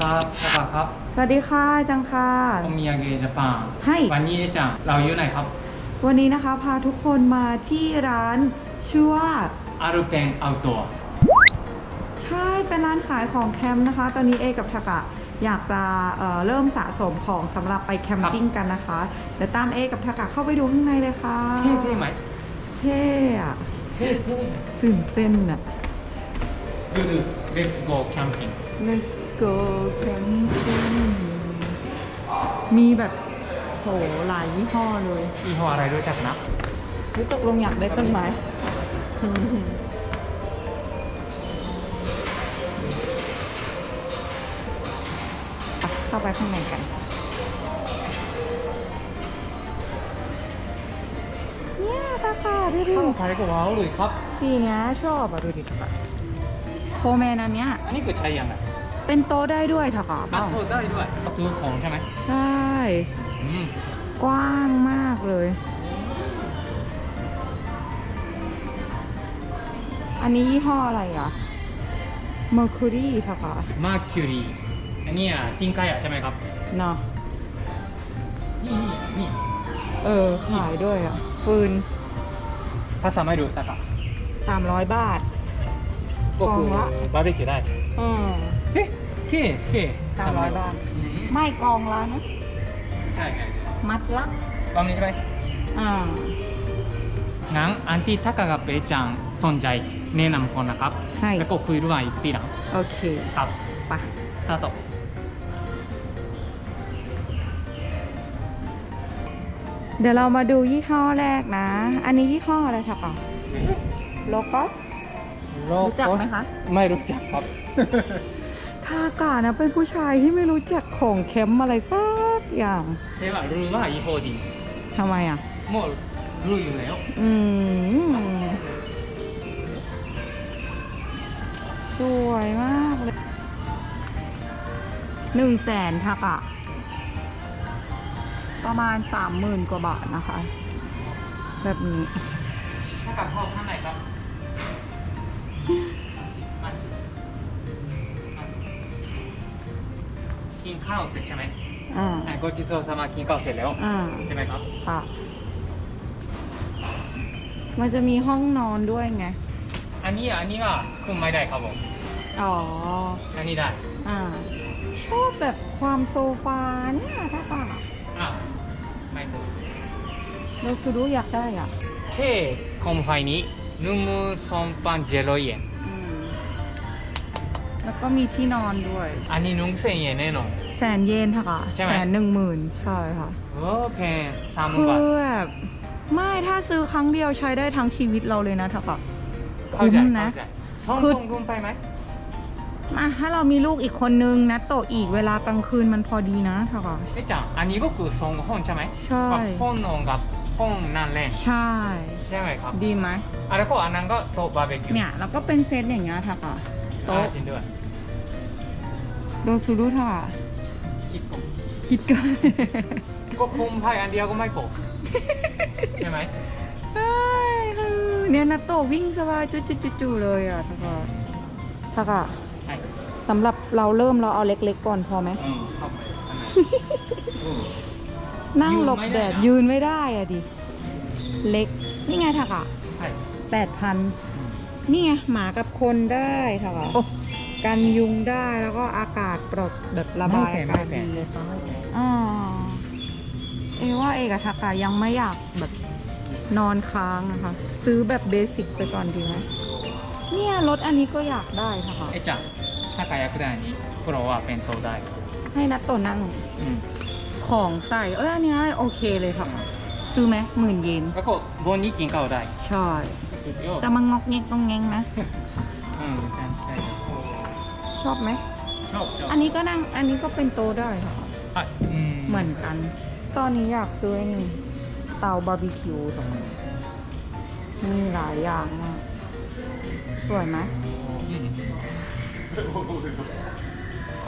ครับสวัสดีครับสวัสดีค่ะจังค่ะโอมิยาเกะญี่ปุ่นให้วันนี้เอจังเราอยู่ไหนครับ วันนี้นะคะพาทุกคนมาที่ร้านชื่อว่าอารุเปนเอาตัวใช่เป็นร้านขายของแคมป์นะคะ ตอนนี้เอกับทากะอยากจะเอ่อเริ่มสะสมของสำหรับไปแคมปิ้งกันนะคะเดี๋ยวตามเอกับทากะเข้าไปดูข้างในเลยค่ะเท่เท่ไหมเท่อะเท่เท่ตื่นเต้นอะดูดู let's go camping Let's go camping มีแบบโหหลายยี่ห้อเลยยี่ห้ออะไรรู้จักนะนี่ตกลงอยากได้ต้นไม้ไปเข้าไปข้างในกันเนี่ยตาค่ะดูดิข้าวไผ่ก็ว้าวเลยครับสีเนี้ยชอบอะดูดิค่ะโฟร์แมนอันเนี้ยอันนี้คือใช้ยังไง เป็นโต๊ะได้ด้วยค่ะค่ะอัดโทษได้ด้วยตัวของใช่ไหมใช่อืมกว้างมากเลย อันนี้ยี่ห้ออะไรอะ Mercury ค่ะค่ะมาร์คิวรีอันนี้อะติงกายะใช่ไหมครับเนาะนี่นี่นี่เออ ขายด้วยอะ ฟืนภาษาไม่รู้แต่ก็300บาทก็คืกล่องละบาร์บีคิวได้อืมเฮ้ เท่เท่สามร้อยบาทอืมไม่กองละนะ ใช่ใช่มัดละลองนี้ใช่ไหมอ่างั้นอันที่ทักกะกับเบจังสนใจแนะนำคนนะครับให้แล้วก็คุยด้วยอีกทีหลังโอเค ครับไปสตาร์ทเดี๋ยวเรามาดูยี่ห้อแรกนะ อันนี้ยี่ห้ออะไรคะป่ะโลโกสรู้จักไหมคะ ไม่รู้จักครับ ทากานะเป็นผู้ชายที่ไม่รู้จักของแคมป์อะไรสักอย่าง ではルーは違法で ทำไมอ่ะ もうルーอยู่แล้ว อืม สวยมากเลย หนึ่งแสนทากะ ประมาณสามหมื่นกว่าบาทนะคะ แบบนี้ ถ้ากับเข้าข้างในครับ กินข้าวเสร็จใช่ไหมอืมอ่าโกจิโซซามากินข้าวเสร็จแล้ว อ่าใช่ไหมครับ ค่ะ มันจะมีห้องนอนด้วยไง อันนี้อันนี้ว่าคุณไม่ได้ครับผม อ๋อ อันนี้ได้ อ่า ชอบแบบความโซฟาเนี่ยถ้าป่ะอ่าไม่คุมเราสุรู้อยากได้อะเค่คอมไฟนี้นุ่มซนสองพันเจ็ดร้อยเยน แล้วก็มีที่นอนด้วย อันนี้นุ่งเสียเยนแน่นอน แสนเยนค่ะใช่ไหม แสนหนึ่งหมื่นใช่ค่ะ โอ้แพงสามหมื่คืนบาท อแบบไม่ถ้าซื้อครั้งเดียวใช้ได้ทั้งชีวิตเราเลยนะถ้าป่ะ เข้าใจคุ้มนะเข้าใจสองคือคนคุ้มไปไหมมาถ้าเรามีลูกอีกคนนึงนะโตะอีกเวลากลางคืนมันพอดีนะถ้าป่ะเอ๊ะจังอันนี้ก็คือสองห้องใช่ไหมใช่แบบห้องนอนกับห้องนั่งเล่นใช่ ใช่ไหมครับดีไหม อะแล้วก็อันนั้นก็โต๊ะบาร์บีคิวเนี่ยแล้วก็เป็นเซตอย่างเงี้ยค่ะป่ะอ่า โต๊ะ จริงด้วยโดซูรุท่าคิดกบคิดกันก็คุมไพ่อันเดียวก็ไม่โกบใช่ไหมเฮ้ยเนี่ยนาโตะวิ่งสบายจุ๊ๆๆเลยอะทักอะทักอะใช่สำหรับเราเริ่มเราเอาเล็กๆก่อนพอไหม อืมเข้าไปข้างในอืม นั่งหลบแดดยืยืนนไม่ไม่ได้ได้นะอะดิ เล็ก นี่ไงทักอะใช่ แปดพันอืม นี่ไงหมากับคนได้ทักอะโอ้กันยุงได้แล้วก็อากาศปลดแบบระบายไม่อาแพกางศไม่แพดีงเลยอ่าเอว่าเอกกับทักอะยังไม่อยากแบบนอนค้างนะคะ ซื้อแบบเบสิกไปก่อนดีไหมเนี่ยรถอันนี้ก็อยากได้ทักอะเอ๊ะจังถ้ากายากได้อันนี้พวกเราว่าเป็นโต๊ะได้ ให้นัดโตนั่งอืมของใส่เอออันเนี้ยโอเคเลยค่ะ ซื้อไหมหมื่นเยนแล้วก็บนนี้กินข้าวได้ ใช่ สุดยอดแต่มันงอกเงกต้องแงงนะ อืมใช่ใช่ชอบไหม ชอบชอบอันนี้ก็นั่ง อันนี้ก็เป็นโตะได้ค่ะอะอืมเหมือนกัน ตอนนี้อยากซื้อไอ้นี่เตาบาร์บีคิวตรงนี้มีหลายอย่างมากสวยไหม อืม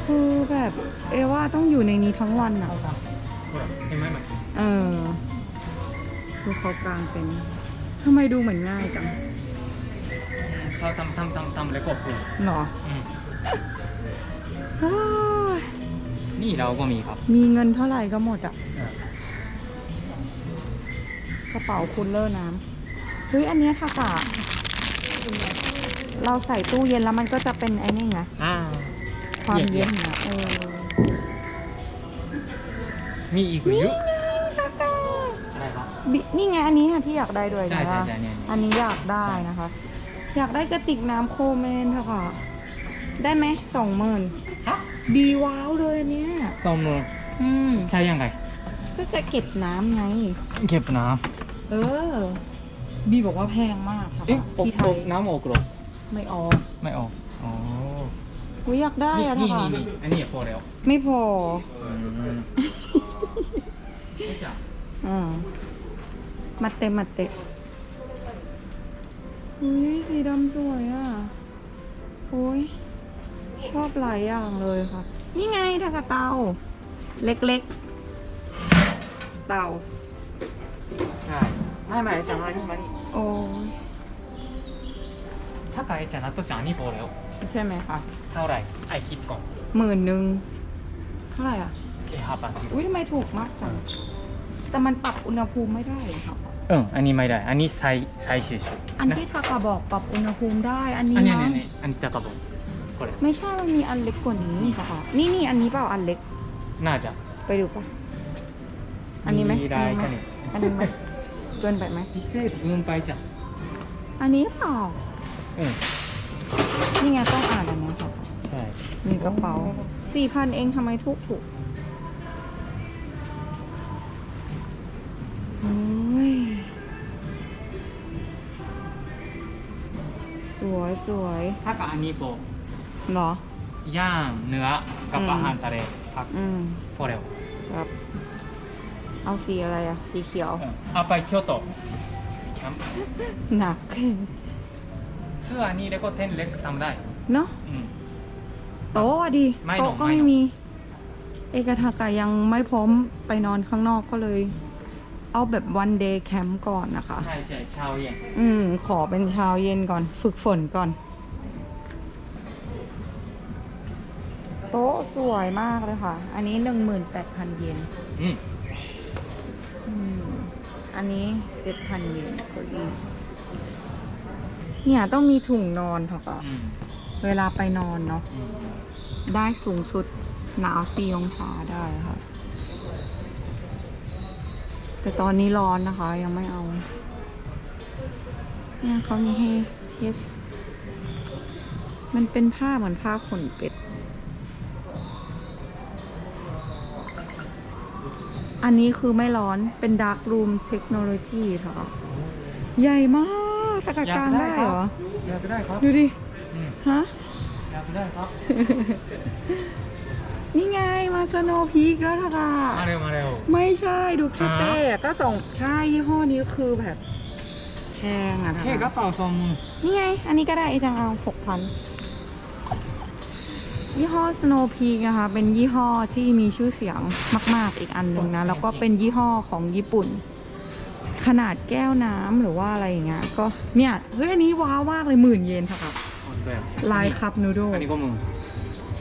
คือแบบเอว่าต้องอยู่ในนี้ทั้งวันนะเขาทำほらเห็นไหมมันเออดูเขากลางเป็นทำไมดูเหมือนง่ายจังเขาทำทำทำทำแล้วก็ปลูกหรออืมเฮ้ยนี่เราก็มีครับ มีเงินเท่าไหร่ก็หมดอะอ่ากระเป๋าคูลเลอร์น้ำเฮ้ยอันเนี้ยทากะเราใส่ตู้เย็นแล้วมันก็จะเป็นไอ้นี่ไงอ่า ความเย็เย็นนนะเออ มีอีกเยอะทากะได้ครั บบินี่ไงอันนี้ค่ะที่อยากได้ด้วยใช่นะใช่คะใช่เนี่ยอันนี้อยากได้นะคะ อยากได้กระติกน้ำโคเมนทากะได้ไหมสองหมื่นฮะดีว้าวเลยอันเนี้ยสองหมืออืมใช่ยังไงก็จะเก็บน้ำไง เก็บน้เออ บีบอกว่าแพงมากค่ะำเอ๊ะอบที่ไทอยบน้ำอกหรอไม่ออกไม่ออกอ๋ออุ๊ยอยากได้นี่อะนี่ทากะนี่นี่อันนี้พอแล้ว ไม่พออืมไม่จับอืม มาเต็มมาเต็มอุ้ยสีดำสวยอะโอ้ยชอบหลายอย่างเลยค่ะ นี่ไงทากะเตา เล็กๆ เตาใช่ไม่ไม่จะมานี่มานี่โอ้ยถ้าไก่จะนัดตัวจานนี่พอแล้ว ใช่ไหมคะ เท่าไหร่ไอคิดก่อนหมื่นหนึ่งเท่าไหร่อะเอฮาปาซิอุ้ยทำไมถูกมากจังแต่มันปรับอุณหภูมิไม่ได้เหรอค่ะ เอออันนี้ไม่ได้ อันนี้ใช้ใช้เฉยๆอันที่ทากาบอกปรับอุณหภูมิได้ อันนี้อันนี้มั้อังนนี้อันจะตบこれไม่ใช่มันมีอันเล็กกว่านี้ค่ะนี่นี่อันนี้เปล่าอันเล็กน่าจะไปดูปะอันนี้ไหมมีได้อันใช่นี้ไหไหมมอันนี้ไหมเกินไปไหมพิเศษเกินไปจ้ะอันนี้เปล่าเออนี่ไงต้องอ่านอันนี้ค่ะ ใช่ มีกระเป๋าสี่พันเองทำไมถูกถูกโอ้ย วยสวยถ้ากับอันนี้บอกเหรอย่างเนื้อกับอืมอาหารทะเลครับอืมพอแล้วครับ เอาสีอะไรอะสีเขียว เออเอาไปเคียวโตครับหนักเสื้ออันนี้แล้วก็เทนเล็กทำได้ เนาะอืม โต๊ะอะดิไม่โต๊ะหรอกก็ไม่ไม่หรอก มี เอกทากายังไม่พร้อมไปนอนข้างนอกก็เลย เอาแบบวันเดย์แคมป์ก่อนนะคะ ใช่ใช่เช้าเย็นอืม ขอเป็นเช้าเย็นก่อน ฝึกฝนก่อน โต๊ะสวยมากเลยค่ะ อันนี้หนึ่งหมื่นแปดพันเยนอืมอืม อันนี้เจ็ดพันเยนเก้าอี้เนี่ยต้องมีถุงนอนค่ะอืมเวลาไปนอนเนาะ อืมได้สูงสุดหนาวสี่องศาได้ค่ะ แต่ตอนนี้ร้อนนะคะ ยังไม่เอาเนี่ยเขามีให้เทสมันเป็นผ้าเหมือนผ้าขนเป็ด อันนี้คือไม่ร้อนเป็น Dark Room Technology ค่ะ ใหญ่มากถ้ากะกลางได้เหรอ อยากได้ครับ ดูดิอืมฮะ อยากได้ครับนี่ไงมา สโนพีกแล้วค่ะ มาเร็วมาเร็ว ไม่ใช่ดูแค่อ่าเต้ก็ส่งใช่ยี่ห้อนี้คือแบบแพงอะนะแค่กระคะเป๋าสองมือนี่ไง อันนี้ก็ได้ไอจังเอาหกพันยี่ห้อ Snow Peak นะคะ เป็นยี่ห้อที่มีชื่อเสียงมาก ๆ อีกอันหนึ่งนะ แล้วก็เป็นยี่ห้อของญี่ปุ่น ขนาดแก้วน้ำหรือว่าอะไรอย่างเงี้ย ก็เนี่ย เฮ้ย อันนี้ว้าวมากเลยหมื่นเยนค่ะลายคัพนูโดอันนี้ก็มือ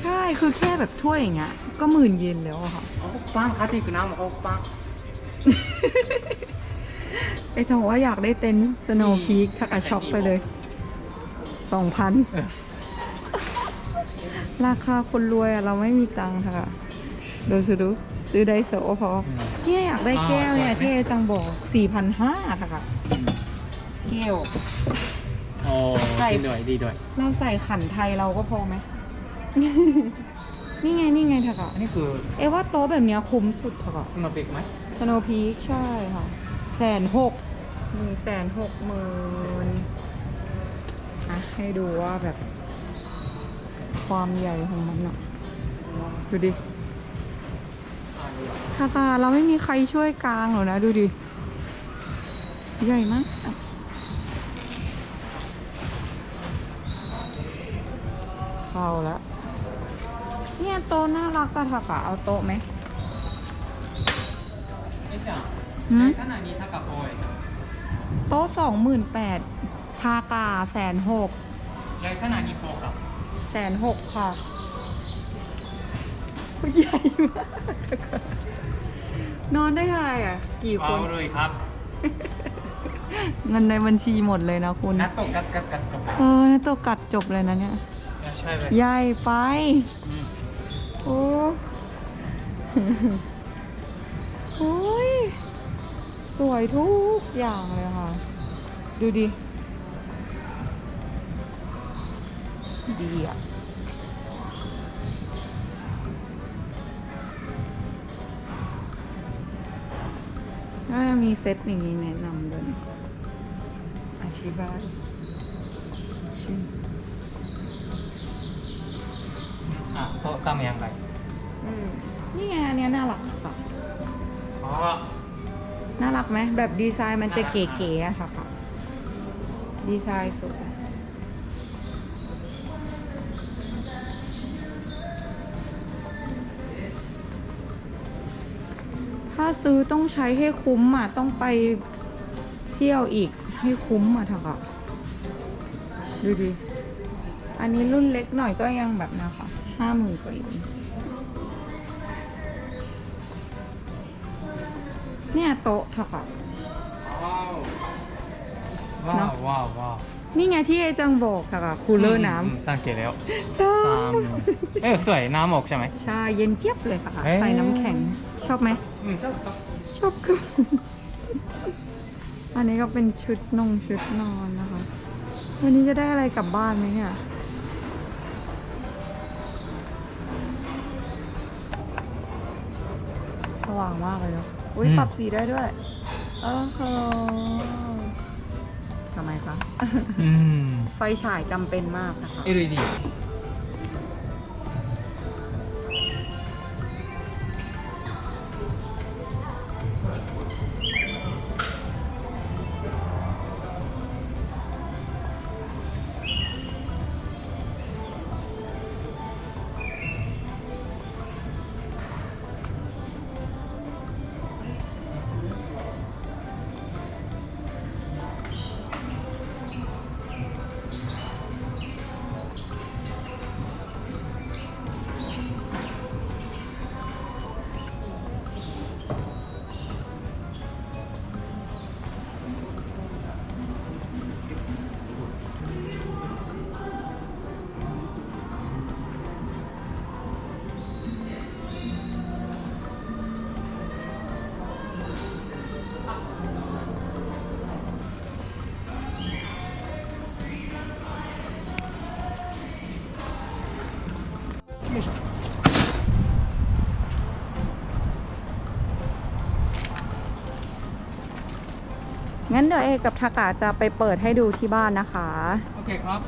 ใช่คือแค่แบบถ้วยอย่างเงี้ยก็หมื่นเยนแล้วอะค่ะโอ้ปังคาติกน้ำโอ้ปังไอ้จังบอกว่าอยากได้เต็นท์สโนว์พีคทักอะช็อปไปเลยสองพันเออราคาคนรวยอะเราไม่มีตังค์ค่ะดูสิดูซื้อไดโซพอเนี่ยอยากได้แก้วเนี่ยที่ไอ้จังบอกสี่พันห้าค่ะ แก้วโอ้ใส่ดีด้วยดีด้วยเราใส่ขันไทยเราก็พอไหม นี่ไงนี่ไงเถอะค่ะ อันนี้คือเอะว่าโต๊ะแบบเนี้ยคุ้มสุดเถอะค่ะสมาเบกไหมสโนพีคใช่ค่ะแสนหกหนึ่งแสนหกหมื่นอะให้ดูว่าแบบ ความใหญ่ของมันอะดูดิค่ะค่ะเราไม่มีใครช่วยกลางหรอกนะ ดูดิ ใหญ่มากอะเข้าแล้ว เนี่ยโต๊ะน่ารักกะถักอะเอาโต๊ะไหมนี่จ้ะหืมขนาดนี้ถ้ากับโอยโต๊ะสองหมื่นแปดพากาแสนหกใหญ่ขนาดนี้พอครับแสนหกค่ะใหญ่มากนอนได้ไงอะ กี่คว้านวเลยครับเงินในบัญชีหมดเลยนะคุณ นัดตกกัดกัดกัดจบแล้วเออตัวกัดจบเลยนะเนี่ย ใช่เลยใหญ่ไป อืม โอ้โอ้ย สวยทุกอย่างเลยค่ะ ดูดิ ดีอะน่าจะมีเซตอย่างนี้แนะนำด้วยนอธิบายชิม อะโต๊ะตั้งยังไงอืมนี่ไงอันเนี้ยน่ารักค่ะอ๋อ น่ารักไหมแบบดีไซน์มันจะน่ารักเก๋ๆอะค่ะค่ะ ดีไซน์สวย ถ้าซื้อต้องใช้ให้คุ้มอะ ต้องไปเที่ยวอีกให้คุ้มอะเถอะค่ะดูดิ อันนี้รุ่นเล็กหน่อยก็ยังแบบนะคะ ห้าหมื่นกว่าเองเนี่ยโต๊ะเถอะค่ะ ว้าวว้าวว้าวนี่ไงที่ไอจังบอกค่ะค่ะคูลเลอร์น้มสังเกตแล้วำใช่สามเอ้ยสวยน้ำออกใช่ไหมใช่เย็นเจี๊ยบเลยค่ะ เอ้ย ใส่น้ำแข็ง ชอบไหม อืมชอบชอบชอบคือ อันนี้ก็เป็นชุดนงชุดนอนนะคะ วันนี้จะได้อะไรกลับบ้านไหมเนี่ย ว่างมากเลยเนาะอุ้ยปรับสีได้ด้วยเออโหทำไมคะ อืมไฟฉายจำเป็นมากนะคะ LED งั้นเดี๋ยวเอกับทากาจะไปเปิดให้ดูที่บ้านนะคะ โอเคครับ